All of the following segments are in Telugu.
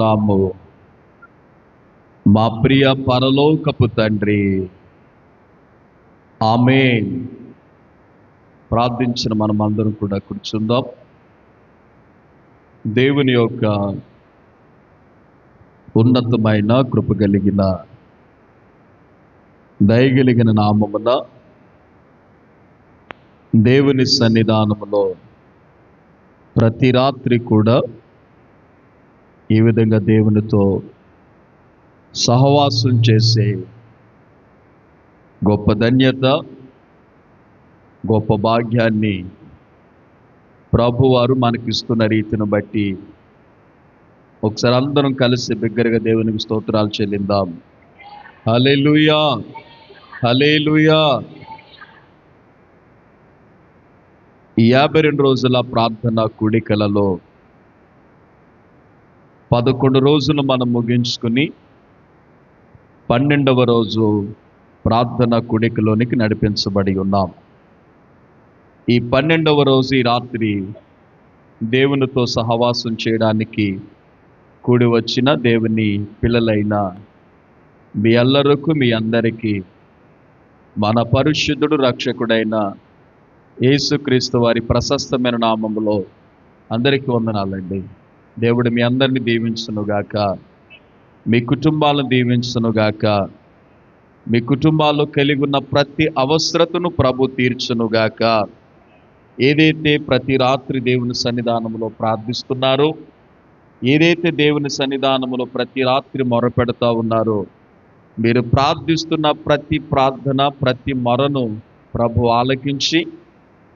స్తుతించుచున్నాము మా ప్రియ పరలోకపు తండ్రి ఆమె ప్రార్థించిన మనమందరం కూడా కూర్చుందాం. దేవుని యొక్క ఉన్నతమైన కృప కలిగిన దయగలిగిన నామమున దేవుని సన్నిధానములో ప్రతి రాత్రి కూడా ఈ విధంగా దేవునితో సహవాసం చేసే గొప్ప ధన్యత గొప్ప భాగ్యాన్ని ప్రభువారు మనకిస్తున్న రీతిని బట్టి ఒకసారి అందరం కలిసి బిగ్గరగా దేవునికి స్తోత్రాలు చెల్లిందాం. హలేలుయా హలేలుయా ఈ యాభై రెండు రోజుల ప్రార్థన కూడికలలో పదకొండు రోజులు మనం ముగించుకుని పన్నెండవ రోజు ప్రార్థన కుడికలోనికి నడిపించబడి ఉన్నాం. ఈ పన్నెండవ రోజు ఈ రాత్రి దేవునితో సహవాసం చేయడానికి కూడి వచ్చిన దేవుని పిల్లలైన మీ అల్లరకు మీ అందరికీ మన పరిశుద్ధుడు రక్షకుడైన యేసుక్రీస్తు వారి ప్రశస్తమైన నామంలో అందరికీ వందనాలండి. దేవుడు మీ అందరిని దీవించునుగాక మీ కుటుంబాలను దీవించునుగాక మీ కుటుంబాల్లో కలిగి ఉన్న ప్రతి అవసరతను ప్రభు తీర్చునుగాక ఏదైతే ప్రతి రాత్రి దేవుని సన్నిధానంలో ప్రార్థిస్తున్నారో ఏదైతే దేవుని సన్నిధానంలో ప్రతి రాత్రి మొరపెడతా ఉన్నారో మీరు ప్రార్థిస్తున్న ప్రతి ప్రార్థన ప్రతి మొరను ప్రభు ఆలకించి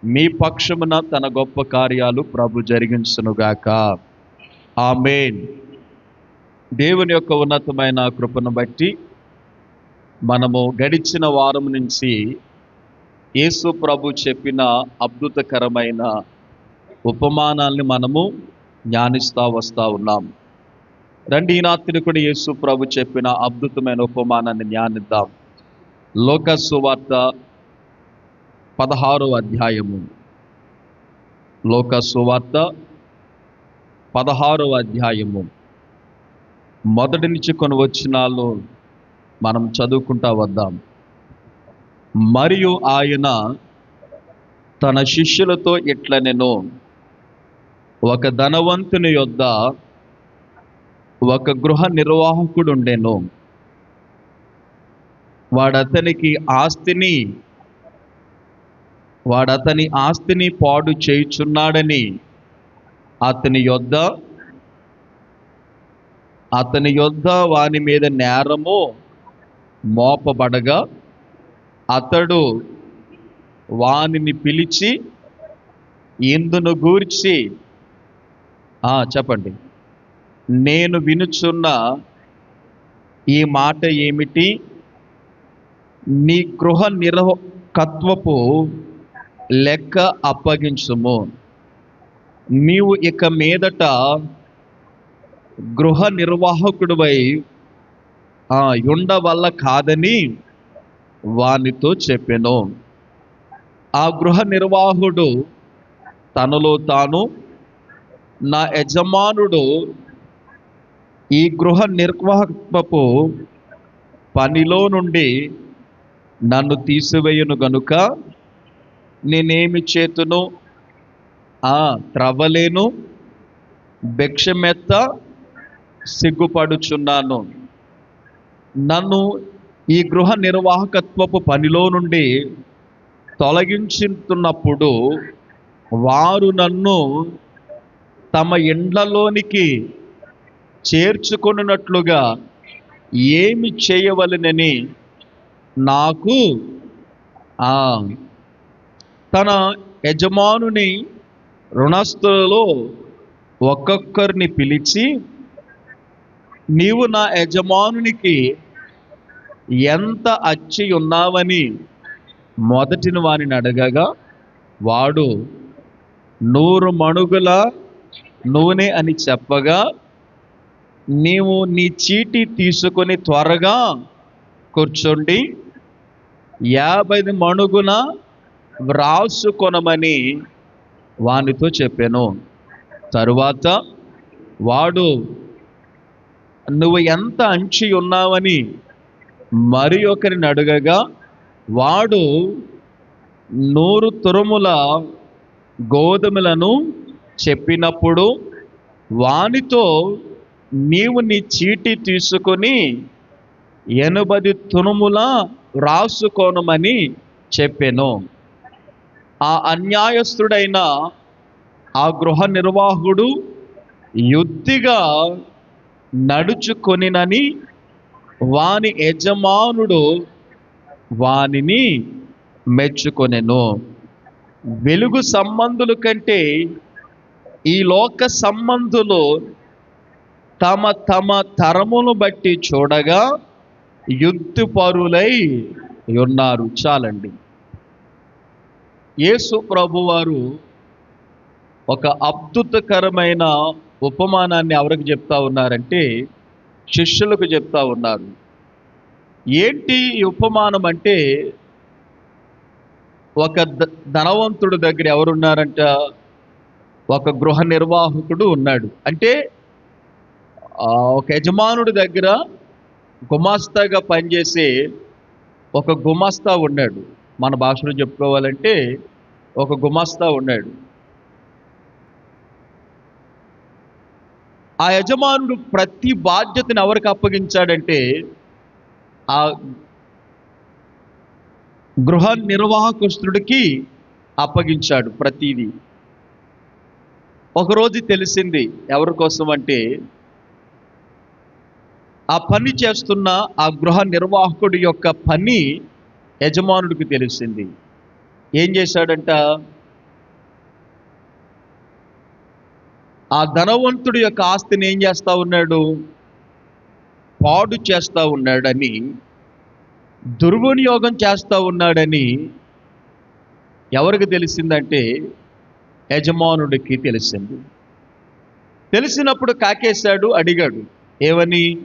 మీ పక్షమున తన గొప్ప కార్యాలు ప్రభు జరిగించునుగాక ఆమెన్. దేవుని యొక్క ఉన్నతమైన కృపను బట్టి మనము గడిచిన వారం నుంచి యేసు ప్రభు చెప్పిన అద్భుతకరమైన ఉపమానాల్ని మనము జ్ఞానిస్తూ వస్తూ ఉన్నాం. రండి ఈ కూడా యేసు ప్రభు చెప్పిన అద్భుతమైన ఉపమానాన్ని ధ్యానిద్దాం లోకసువార్త పదహారో అధ్యాయము. లోక పదహారవ పదహారో అధ్యాయము. మొదటి నుంచి కొన్ని వచ్చినాలు మనం చదువుకుంటా వద్దాం. మరియు ఆయన తన శిష్యులతో ఇట్ల నేను ఒక ధనవంతుని యొద్ద ఒక గృహ నిర్వాహకుడు ఉండెను వాడతనికి ఆస్తిని వాడతని ఆస్తిని పాడు చేయుచున్నాడని అతని యొద్ద అతని యొద్ద వాని మీద నేరము మోపబడగా అతడు వానిని పిలిచి ఇందును గూర్చి చెప్పండి. నేను వినుచున్న ఈ మాట ఏమిటి? నీ గృహ నిర్వకత్వపు లెక్క అప్పగించుము. నీవు ఇక మీదట గృహ నిర్వాహకుడివై ఆ, ఉండవల్ల కాదని వానితో చెప్పాను. ఆ గృహ నిర్వాహకుడు తనలో తాను నా యజమానుడు ఈ గృహ నిర్వాహకపు పనిలో నుండి నన్ను తీసివేయును గనుక నేనేమి చేతును? ఆ త్రవ్వలేను భిక్షమెత్త సిగ్గుపడుచున్నాను. నన్ను ఈ గృహ నిర్వాహకత్వపు పనిలో నుండి తొలగించుతున్నప్పుడు వారు నన్ను తమ ఇండ్లలోనికి చేర్చుకున్నట్లుగా ఏమి చేయవలనని నాకు తన యజమానుని రుణస్థులలో ఒక్కొక్కరిని పిలిచి నీవు నా యజమానునికి ఎంత అచ్చి ఉన్నావని మొదటిని వారిని అడగగా వాడు నూరు మణుగుల నూనె అని చెప్పగా నీవు నీ చీటి తీసుకొని త్వరగా కూర్చోండి యాభై మణుగున వ్రాసుకొనమని వానితో చెప్పాను. తరువాత వాడు నువ్వు ఎంత అంచి ఉన్నావని మరి ఒకరిని అడగగా వాడు నూరు తురుముల గోధుమలను చెప్పినప్పుడు వానితో నీవు నీ చీటి తీసుకొని ఎనభై తునుముల రాసుకోనమని చెప్పాను. ఆ అన్యాయస్తుడైన ఆ గృహ నిర్వాహకుడు యుద్ధిగా నడుచుకొనినని వాని యజమానుడు వానిని మెచ్చుకొనెను. వెలుగు సంబంధుల కంటే ఈ లోక సంబంధులు తమ తమ తరమును బట్టి చూడగా యుద్ధపరులై ఉన్నారు. చాలండి. యేసు ప్రభువారు ఒక అద్భుతకరమైన ఉపమానాన్ని ఎవరికి చెప్తా ఉన్నారంటే శిష్యులకు చెప్తా ఉన్నారు. ఏంటి ఈ ఉపమానం అంటే ఒక ధనవంతుడి దగ్గర ఎవరున్నారంట? ఒక గృహ నిర్వాహకుడు ఉన్నాడు. అంటే ఒక యజమానుడి దగ్గర గుమాస్తాగా పనిచేసే ఒక గుమాస్తా ఉన్నాడు. మన భాషలో చెప్పుకోవాలంటే ఒక గుమాస్తా ఉన్నాడు. ఆ యజమానుడు ప్రతి బాధ్యతను ఎవరికి అప్పగించాడంటే ఆ గృహ నిర్వాహకస్తుడికి అప్పగించాడు ప్రతిదీ. ఒకరోజు తెలిసింది ఎవరి కోసం అంటే ఆ పని చేస్తున్న ఆ గృహ నిర్వాహకుడి యొక్క పని యజమానుడికి తెలిసింది. ఏం చేశాడంట? ఆ ధనవంతుడి యొక్క ఆస్తిని ఏం చేస్తా ఉన్నాడు? పాడు చేస్తా ఉన్నాడని దుర్వినియోగం చేస్తూ ఉన్నాడని ఎవరికి తెలిసిందంటే యజమానుడికి తెలిసింది. తెలిసినప్పుడు కాకేశాడు అడిగాడు ఏమని?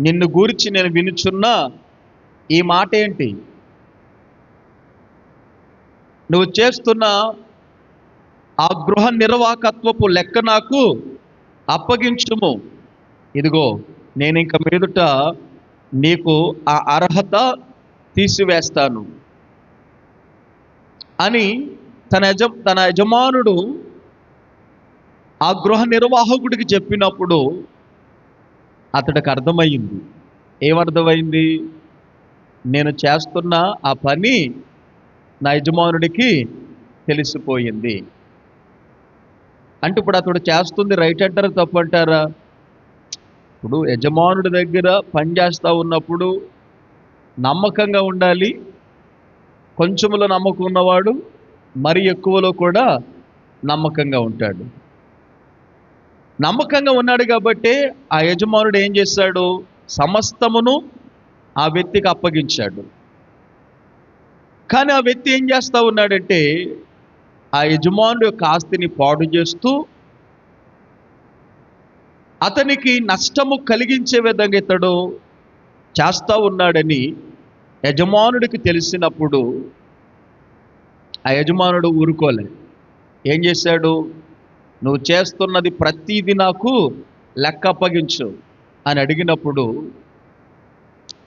నిన్ను గూర్చి నేను వినుచున్నా ఈ మాట ఏంటి నువ్వు చేస్తున్న ఆ గృహ నిర్వాహకత్వపు లెక్క నాకు అప్పగించుము. ఇదిగో నేను ఇంక మీదుట నీకు ఆ అర్హత తీసివేస్తాను. అని తన యజ తన యజమానుడు ఆ గృహ నిర్వాహకుడికి చెప్పినప్పుడు అతడికి అర్థమయ్యింది. ఏమర్థమైంది? నేను చేస్తున్న ఆ పని నా యజమానుడికి తెలిసిపోయింది. అంటే ఇప్పుడు అతడు చేస్తుంది రైట్ అంటారా తప్పు అంటారా? ఇప్పుడు యజమానుడి దగ్గర పని చేస్తూ ఉన్నప్పుడు నమ్మకంగా ఉండాలి. కొంచెంలో నమ్మకం ఉన్నవాడు మరి ఎక్కువలో కూడా నమ్మకంగా ఉంటాడు. నమ్మకంగా ఉన్నాడు కాబట్టి ఆ యజమానుడు ఏం చేశాడు సమస్తమును ఆ వ్యక్తికి అప్పగించాడు. కానీ ఆ వ్యక్తి ఏం చేస్తా ఉన్నాడంటే ఆ యజమానుడు యొక్క ఆస్తిని పాడు చేస్తూ అతనికి నష్టము కలిగించే విధంగా ఇతడు చేస్తూ ఉన్నాడని యజమానుడికి తెలిసినప్పుడు ఆ యజమానుడు ఊరుకోలే. ఏం చేశాడు? నువ్వు చేస్తున్నది ప్రతీది నాకు లెక్క అప్పగించు అని అడిగినప్పుడు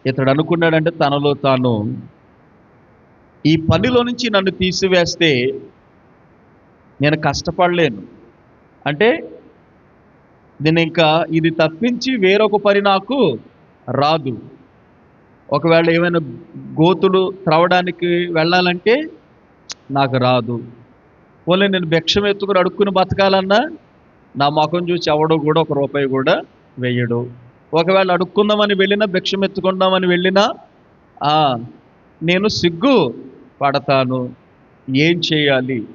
ఇతడు అనుకున్నాడంటే తనలో తాను ఈ పనిలో నుంచి నన్ను తీసివేస్తే నేను కష్టపడలేను. అంటే నేను ఇంకా ఇది తప్పించి వేరొక పని నాకు రాదు. ఒకవేళ ఏమైనా గోతులు త్రవడానికి వెళ్ళాలంటే నాకు రాదు. ఓన్లీ నేను భిక్షం ఎత్తుకుని అడుక్కుని బతకాలన్నా నా ముఖం చూసి ఎవడో కూడా ఒక రూపాయి కూడా వేయడు. ఒకవేళ అడుక్కుందామని వెళ్ళినా భిక్షం ఎత్తుకుందామని వెళ్ళినా నేను సిగ్గు పడతాను. ఏం చేయాలి?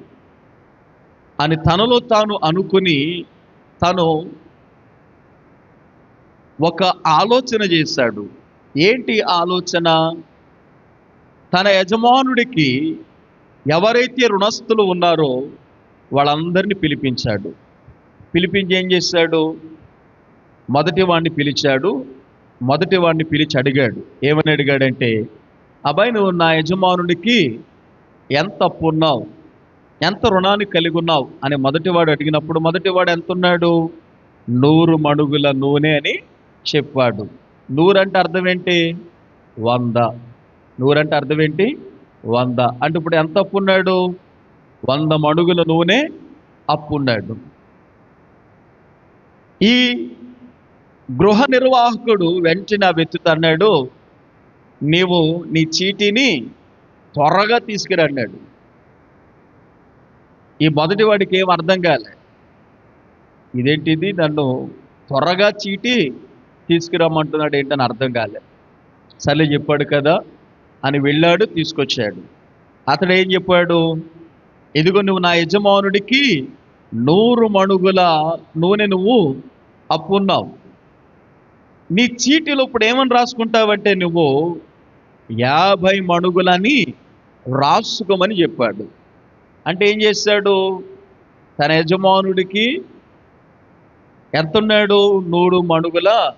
అని తనలో తాను అనుకుని తను ఒక ఆలోచన చేశాడు. ఏంటి ఆలోచన? తన యజమానుడికి ఎవరైతే రుణస్థులు ఉన్నారో వాళ్ళందరినీ పిలిపించాడు. పిలిపించి ఏం చేశాడు? మొదటి వాడిని పిలిచాడు మొదటి వాడిని పిలిచి అడిగాడు. ఏమని అడిగాడంటే అబ్బాయి నువ్వు నా యజమానుడికి ఎంత అప్పు ఉన్నావు? ఎంత రుణాన్ని కలిగి ఉన్నావు? అని మొదటివాడు అడిగినప్పుడు మొదటివాడు ఎంత ఉన్నాడు నూరు మడుగుల నూనె అని చెప్పాడు. నూరంటే అర్థం ఏంటి? వంద. నూరంటే అర్థం ఏంటి? వంద. అంటే ఇప్పుడు ఎంత అప్పు ఉన్నాడు? వంద మడుగుల నూనె అప్పు ఉన్నాడు. ఈ గృహ నిర్వాహకుడు వెంటనే ఆ వ్యక్తి అన్నాడు నీవు నీ చీటీని త్వరగా తీసుకురన్నాడు ఈ మొదటి వాడికి ఏం అర్థం కాలే. ఇదేంటిది? నన్ను త్వరగా చీటి తీసుకురమ్మంటున్నాడు ఏంటని అర్థం కాలే. సర్లే చెప్పాడు కదా అని వెళ్ళాడు తీసుకొచ్చాడు. అతడు ఏం చెప్పాడు? ఇదిగో నువ్వు నా యజమానుడికి నూరు మణుగుల నూనె నువ్వు అప్పున్నావు. నీ చీటీలో ఇప్పుడు ఏమని రాసుకుంటావంటే నువ్వు? యాభై మణుగులని రాసుకోమని చెప్పాడు. అంటే ఏం చేశాడు? తన యజమానుడికి ఎంత ఉన్నాడు? నూరు మణుగుల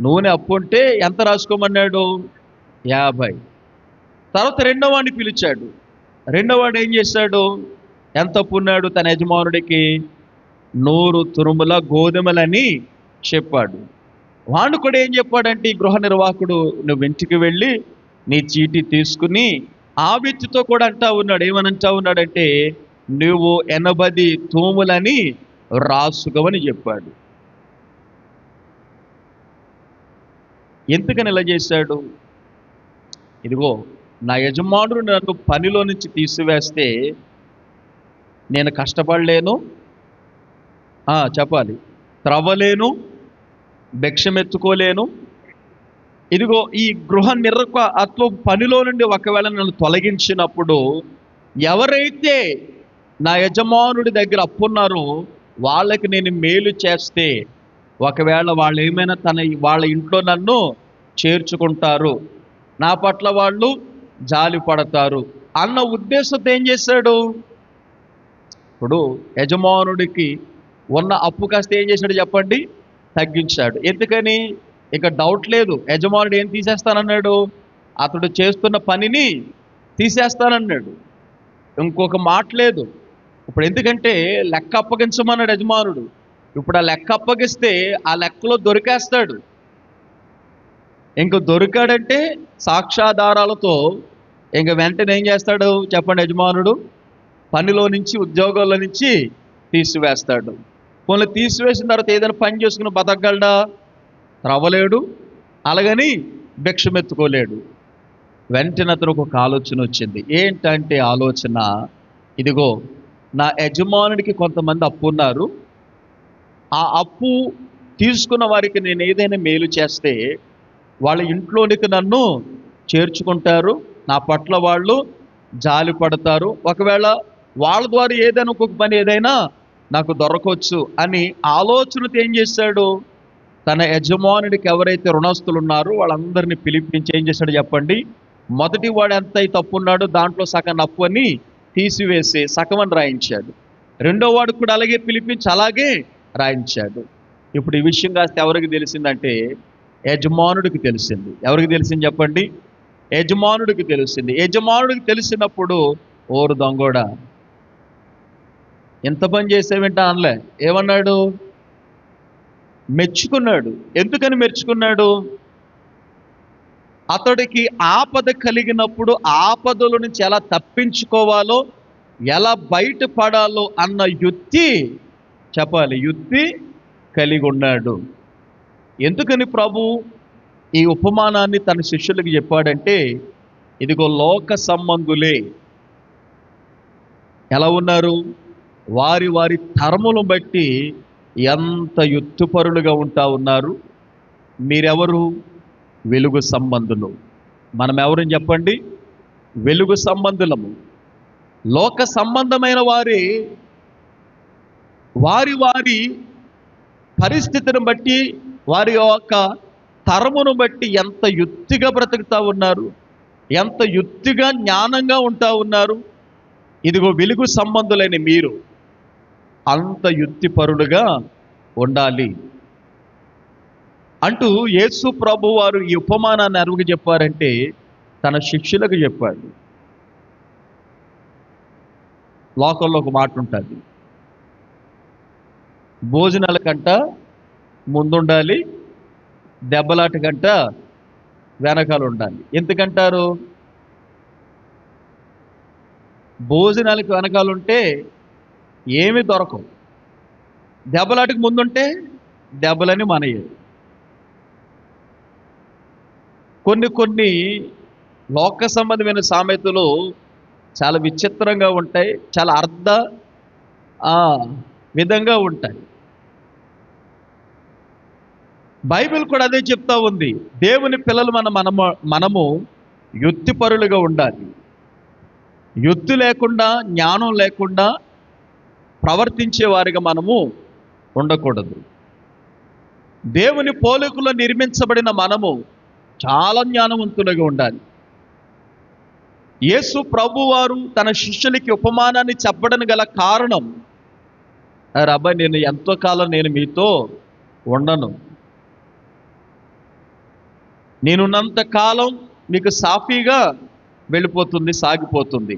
నూనె అప్పు ఉంటే ఎంత రాసుకోమన్నాడు? యాభై. తర్వాత రెండో వాడిని పిలిచాడు. రెండో వాడు ఏం చేశాడు? ఎంత అప్పు ఉన్నాడు తన యజమానుడికి? నూరు తురుముల గోధుమలని చెప్పాడు. వాడు కూడా ఏం చెప్పాడంటే ఈ గృహ నిర్వాహకుడు నువ్వు ఇంటికి వెళ్ళి నీ చీటీ తీసుకుని ఆ వ్యక్తితో కూడా అంటా ఉన్నాడు. ఏమని అంటా ఉన్నాడంటే నువ్వు ఎనభై తూములని రాసుకోమని చెప్పాడు. ఎందుకని ఇలా చేశాడు? ఇదిగో నా యజమానుడు నన్ను పనిలో నుంచి తీసివేస్తే నేను కష్టపడలేను. చెప్పాలి. త్రవ్వలేను భిక్షమెత్తుకోలేను. ఇదిగో ఈ గృహ నిర్వహ అత్వ పనిలో నుండి ఒకవేళ నన్ను తొలగించినప్పుడు ఎవరైతే నా యజమానుడి దగ్గర అప్పున్నారో వాళ్ళకి నేను మేలు చేస్తే ఒకవేళ వాళ్ళు ఏమైనా తన వాళ్ళ ఇంట్లో నన్ను చేర్చుకుంటారు. నా పట్ల వాళ్ళు జాలి పడతారు. అన్న ఉద్దేశంతో ఏం చేశాడు? ఇప్పుడు యజమానుడికి ఉన్న అప్పు కాస్త ఏం చేశాడు చెప్పండి? తగ్గించాడు. ఎందుకని? ఇక డౌట్ లేదు. యజమానుడు ఏం తీసేస్తానన్నాడు? అతడు చేస్తున్న పనిని తీసేస్తానన్నాడు. ఇంకొక మాట లేదు. ఇప్పుడు ఎందుకంటే లెక్క అప్పగించమన్నాడు యజమానుడు. ఇప్పుడు ఆ లెక్క అప్పగిస్తే ఆ లెక్కలో దొరికేస్తాడు. ఇంక దొరికాడంటే సాక్ష్యాధారాలతో ఇంక వెంటనే ఏం చేస్తాడు? చెప్పండి యజమానుడు. పనిలో నుంచి ఉద్యోగాల్లో నుంచి తీసివేస్తాడు. పోనీ తీసివేసిన తర్వాత ఏదైనా పని చేసుకుని బతకగలడా? త్రవ్వలేడు. అలాగని భిక్షమెత్తుకోలేడు. వెంటనే అతనికి ఒక ఆలోచన వచ్చింది. ఏంటంటే ఆలోచన? ఇదిగో నా యజమానుడికి కొంతమంది అప్పు ఉన్నారు. ఆ అప్పు తీసుకున్న వారికి నేను ఏదైనా మేలు చేస్తే వాళ్ళ ఇంట్లోనికి నన్ను చేర్చుకుంటారు. నా పట్ల వాళ్ళు జాలి పడతారు. ఒకవేళ వాళ్ళ ద్వారా ఏదైనా ఒక్కొక్క పని ఏదైనా నాకు దొరకవచ్చు అని ఆలోచనతో ఏం చేశాడు? తన యజమానుడికి ఎవరైతే రుణస్తులు ఉన్నారో వాళ్ళందరినీ పిలిపించి ఏం చేశాడు చెప్పండి? మొదటి వాడు ఎంత అయితే తప్పు ఉన్నాడో దాంట్లో సగం అప్పు అని తీసివేసి సగం అని రాయించాడు. రెండో వాడు కూడా అలాగే పిలిపించి అలాగే రాయించాడు. ఇప్పుడు ఈ విషయం కాస్త ఎవరికి తెలిసిందంటే యజమానుడికి తెలిసింది. ఎవరికి తెలిసింది చెప్పండి? యజమానుడికి తెలిసింది. యజమానుడికి తెలిసినప్పుడు ఓరు దొంగోడా ఎంత పని చేసేవింట అనలే. ఏమన్నాడు? మెచ్చుకున్నాడు. ఎందుకని మెచ్చుకున్నాడు? అతడికి ఆపద కలిగినప్పుడు ఆపదల నుంచి ఎలా తప్పించుకోవాలో ఎలా బయటపడాలో అన్న యుక్తి చెప్పాలి యుక్తి కలిగి ఉన్నాడు. ఎందుకని ప్రభు? ఈ ఉపమానాన్ని తన శిష్యులకు చెప్పాడంటే ఇదిగో లోక సంబంధులే. ఎలా ఉన్నారు? వారి వారి తరములను బట్టి ఎంత యుత్తుపరులుగా ఉంటా ఉన్నారు? మీరెవరు? వెలుగు సంబంధులు. మనం ఎవరని చెప్పండి? వెలుగు సంబంధులము. లోక సంబంధమైన వారి వారి వారి పరిస్థితిని బట్టి వారి యొక్క తరమును బట్టి ఎంత యుక్తిగా బ్రతుకుతా ఉన్నారు? ఎంత యుక్తిగా జ్ఞానంగా ఉంటా ఉన్నారు? ఇదిగో వెలుగు సంబంధులైన మీరు. అంత యుక్తిపరుడుగా ఉండాలి. అంటూ యేసు ప్రభు వారు ఈ ఉపమానాన్ని అరుగు చెప్పారంటే తన శిష్యులకు చెప్పారు. లోకంలో ఒక మాట ఉంటుంది. భోజనాల కంట ముందుండాలి దెబ్బలాట కంట వెనకాల ఉండాలి. ఎందుకంటారు? భోజనాలకు వెనకాల ఉంటే ఏమి దొరకవు. దెబ్బలాటికి ముందుంటే దెబ్బలని మనయ్యాయి కొన్ని కొన్ని లోక సంబంధమైన సామెతలు చాలా విచిత్రంగా ఉంటాయి చాలా అర్థ విధంగా ఉంటాయి. బైబిల్ కూడా అదే చెప్తా ఉంది. దేవుని పిల్లలు మన మనము మనము యుక్తిపరులుగా ఉండాలి. యుక్తి లేకుండా జ్ఞానం లేకుండా ప్రవర్తించే వారిగా మనము ఉండకూడదు. దేవుని పోలికలో నిర్మించబడిన మనము చాలా జ్ఞానవంతులుగా ఉండాలి. యేసు ప్రభువారు తన శిష్యులకి ఉపమానాన్ని చెప్పడానికి గల కారణం "అరే నేను ఎంతో కాలం నేను మీతో ఉండను. నేనున్నంత కాలం మీకు సాఫీగా వెళ్ళిపోతుంది సాగిపోతుంది.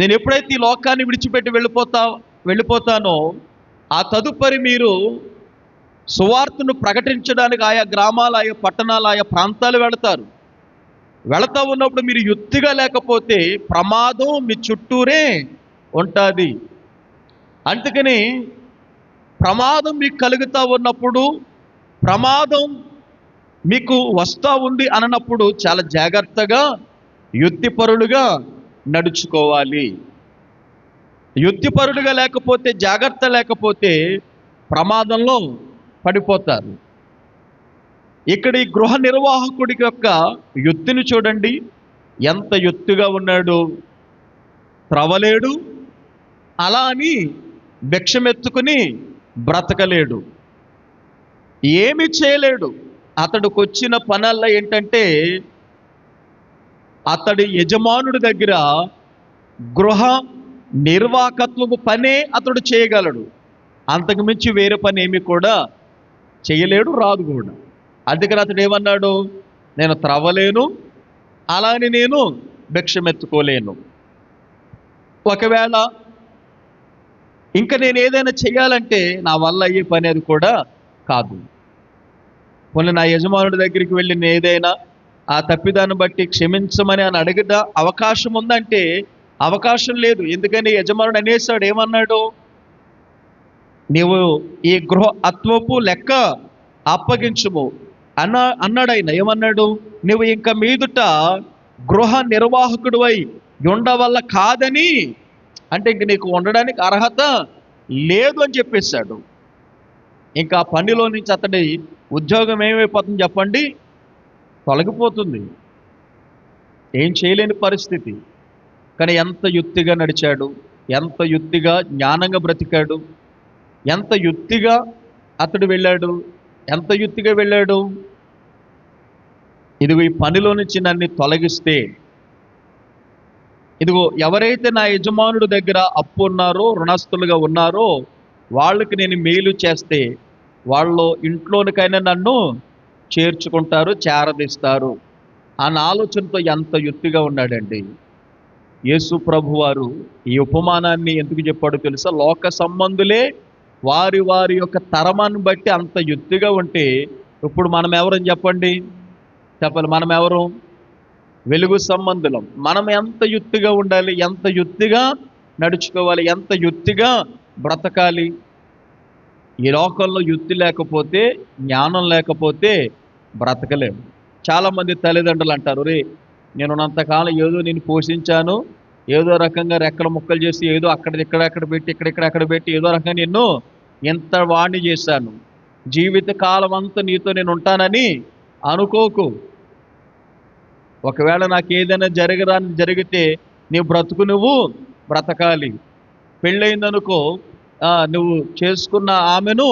నేను ఎప్పుడైతే ఈ లోకాన్ని విడిచిపెట్టి వెళ్ళిపోతా వెళ్ళిపోతానో ఆ తదుపరి మీరు సువార్తను ప్రకటించడానికి ఆయా గ్రామాలు ఆయా పట్టణాలు ఆయా ప్రాంతాలు వెళతారు. వెళతా ఉన్నప్పుడు మీరు యుక్తిగా లేకపోతే ప్రమాదం మీ చుట్టూరే ఉంటుంది. అందుకని ప్రమాదం మీకు కలుగుతూ ఉన్నప్పుడు ప్రమాదం మీకు వస్తూ ఉంది అన్నప్పుడు చాలా జాగ్రత్తగా యుక్తిపరులుగా నడుచుకోవాలి. యుక్తిపరులుగా లేకపోతే జాగ్రత్త లేకపోతే ప్రమాదంలో పడిపోతారు. ఇక్కడ ఈ గృహ నిర్వాహకుడి యొక్క యుక్తిని చూడండి. ఎంత ఎత్తుగా ఉన్నాడు. త్రవలేడు. అలా అని భిక్షమెత్తుకుని బ్రతకలేడు. ఏమి చేయలేడు. అతడికి వచ్చిన పనల్లా ఏంటంటే అతడి యజమానుడి దగ్గర గృహ నిర్వాహకత్వపు పనే అతడు చేయగలడు. అంతకుమించి వేరే పని ఏమి కూడా చేయలేడు రాదు కూడా. అందుకని అతడు ఏమన్నాడు? నేను త్రవ్వలేను అలాని నేను భిక్షమెత్తుకోలేను. ఒకవేళ ఇంకా నేను ఏదైనా చేయాలంటే నా వల్ల అయ్యే పని అది కూడా కాదు. మొన్న నా యజమానుడి దగ్గరికి వెళ్ళి నేను ఏదైనా ఆ తప్పిదాన్ని బట్టి క్షమించమని అని అడిగిన అవకాశం ఉందంటే అవకాశం లేదు. ఎందుకని యజమానుడు అనేసాడు ఏమన్నాడు? నీవు ఈ గృహ అత్వపు లెక్క అప్పగించుము. అన్న అన్నాడు ఆయన ఏమన్నాడు? నువ్వు ఇంకా మీదుట గృహ నిర్వాహకుడివై ఉండవల్ల కాదని. అంటే ఇంక నీకు ఉండడానికి అర్హత లేదు అని చెప్పేశాడు. ఇంకా పనిలో నుంచి అతడి ఉద్యోగం ఏమైపోతుంది చెప్పండి? తొలగిపోతుంది. ఏం చేయలేని పరిస్థితి. కానీ ఎంత యుక్తిగా నడిచాడు ఎంత యుక్తిగా జ్ఞానంగా బ్రతికాడు ఎంత యుక్తిగా అతడు వెళ్ళాడు ఎంత యుక్తిగా వెళ్ళాడు. ఇదిగో ఈ పనిలో నుంచి నన్ను తొలగిస్తే ఇదిగో ఎవరైతే నా యజమానుడి దగ్గర అప్పు ఉన్నారో రుణస్తులుగా ఉన్నారో వాళ్ళకి నేను మేలు చేస్తే వాళ్ళు ఇంట్లోనికైనా నన్ను చేర్చుకుంటారు చేరదీస్తారు. అన్న ఆలోచనతో ఎంత యుక్తిగా ఉన్నాడండి. యేసు ప్రభు వారు ఈ ఉపమానాన్ని ఎందుకు చెప్పాడో తెలుసా? లోక సంబంధులే వారి వారి యొక్క తరమాన్ని బట్టి అంత యుక్తిగా ఉంటే ఇప్పుడు మనం ఎవరని చెప్పండి? చెప్పాలి మనం ఎవరు? వెలుగు సంబంధులం. మనం ఎంత యుక్తిగా ఉండాలి? ఎంత యుక్తిగా నడుచుకోవాలి? ఎంత యుక్తిగా బ్రతకాలి? ఈ లోకంలో యుక్తి లేకపోతే జ్ఞానం లేకపోతే బ్రతకలేము చాలామంది తల్లిదండ్రులు అంటారు రే నేనున్నంతకాలం ఏదో నేను పోషించాను ఏదో రకంగా రెక్కల ముక్కలు చేసి ఏదో అక్కడ ఇక్కడ అక్కడ పెట్టి ఇక్కడ అక్కడ పెట్టి ఏదో రకంగా నిన్ను ఎంత వాణ్ణి చేశాను. జీవిత కాలం అంతా నీతో నేను ఉంటానని అనుకోకు. ఒకవేళ నాకు ఏదైనా జరగరాని జరిగితే నీ బ్రతుకు నువ్వు బ్రతకాలి. పెళ్ళయిందనుకో నువ్వు చేసుకున్న ఆమెను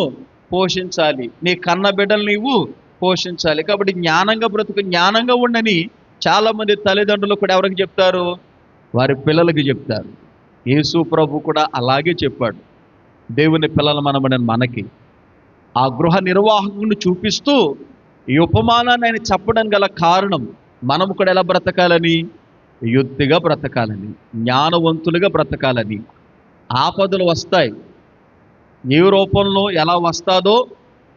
పోషించాలి. నీ కన్న బిడ్డలు నీవు పోషించాలి. కాబట్టి జ్ఞానంగా బ్రతుకు జ్ఞానంగా ఉండని చాలామంది తల్లిదండ్రులు కూడా ఎవరికి చెప్తారు? వారి పిల్లలకి చెప్తారు. యేసు ప్రభు కూడా అలాగే చెప్పాడు. దేవుని పిల్లల మనమని మనకి. ఆ గృహ నిర్వాహకుని చూపిస్తూ ఈ ఉపమానాన్ని ఆయన చెప్పడం గల కారణం మనము కూడా ఎలా బ్రతకాలని? యుద్ధిగా బ్రతకాలని జ్ఞానవంతులుగా బ్రతకాలని. ఆపదలు వస్తాయి. ఏ రూపంలో ఎలా వస్తాదో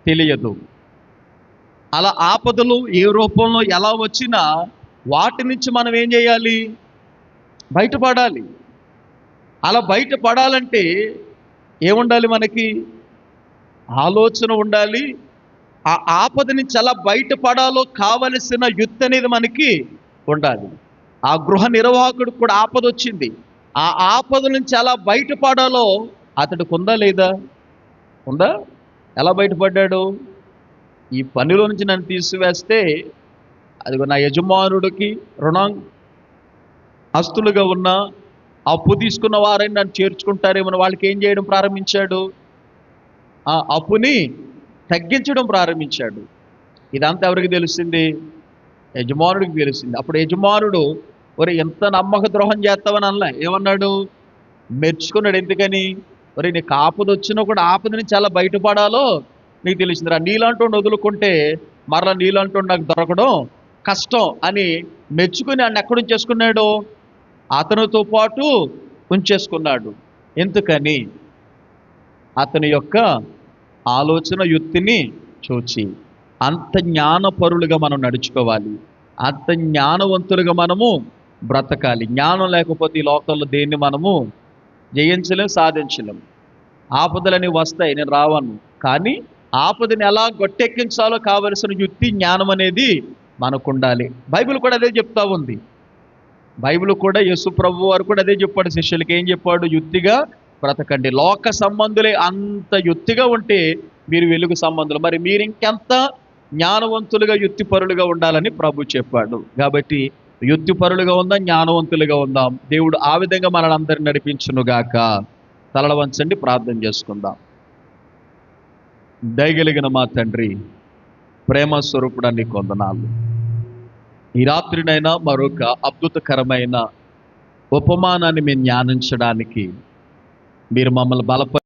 తెలియదు. అలా ఆపదలు ఏ రూపంలో ఎలా వచ్చినా వాటి నుంచి మనం ఏం చేయాలి? బయటపడాలి. అలా బయటపడాలంటే ఏముండాలి మనకి? ఆలోచన ఉండాలి. ఆ ఆపద నుంచి ఎలా బయటపడాలో కావలసిన యుద్ధ అనేది మనకి ఉండాలి. ఆ గృహ నిర్వాహకుడికి కూడా ఆపద వచ్చింది. ఆ ఆపద నుంచి ఎలా బయటపడాలో అతడికి ఉందా లేదా? ఉందా? ఎలా బయటపడ్డాడు? ఈ పనిలో నుంచి నన్ను తీసివేస్తే అదిగో నా యజమానుడికి రుణం ఆస్తులుగా ఉన్న అప్పు తీసుకున్న వారైనా నన్ను చేర్చుకుంటారేమో వాళ్ళకి ఏం చేయడం ప్రారంభించాడు? ఆ అప్పుని తగ్గించడం ప్రారంభించాడు. ఇదంతా ఎవరికి తెలిసింది? యజమానుడికి తెలిసింది. అప్పుడు యజమానుడు ఒరే ఎంత నమ్మక ద్రోహం చేస్తావని అనలే. ఏమన్నాడు? మెచ్చుకున్నాడు. ఎందుకని? ఒరే నీకు ఆపద వచ్చినా కూడా ఆపద నుంచి బయటపడాలో నీకు తెలిసిందిరా నీలాంటి వదులుకుంటే మరలా నీలాంటి నాకు దొరకడం కష్టం అని మెచ్చుకుని ఆయన ఎక్కడ ఉంచేసుకున్నాడు అతనితో పాటు ఉంచేసుకున్నాడు. ఎందుకని? అతని యొక్క ఆలోచన యుక్తిని చూచి అంత జ్ఞానపరులుగా మనం నడుచుకోవాలి. అంత జ్ఞానవంతులుగా మనము బ్రతకాలి. జ్ఞానం లేకపోతే ఈ లోకంలో దేన్ని మనము జయించలేం సాధించలేం. ఆపదలని వస్తాయి నేను రావను. కానీ ఆపదని ఎలా గొట్టెక్కించాలో కావలసిన యుక్తి జ్ఞానం అనేది మనకు ఉండాలి బైబిల్ కూడా అదే చెప్తా ఉంది. బైబిల్ కూడా యేసు ప్రభు వారు కూడా అదే చెప్పాడు. శిష్యులకి ఏం చెప్పాడు? యుక్తిగా బ్రతకండి. లోక సంబంధులే అంత యుక్తిగా ఉంటే మీరు వెలుగు సంబంధులు. మరి మీరు ఇంకెంత జ్ఞానవంతులుగా యుక్తిపరులుగా ఉండాలని ప్రభు చెప్పాడు. కాబట్టి యుక్తిపరులుగా ఉందాం జ్ఞానవంతులుగా ఉందాం. దేవుడు ఆ విధంగా మనల్ని అందరిని నడిపించునుగాక. తలల వంచండి ప్రార్థన చేసుకుందాం. దయగలిగిన మా తండ్రి ప్రేమ స్వరూపుడాన్ని కొందనాలు. ఈ రాత్రినైనా మరొక అద్భుతకరమైన ఉపమానాన్ని మేము జ్ఞానించడానికి మీరు మమ్మల్ని బలప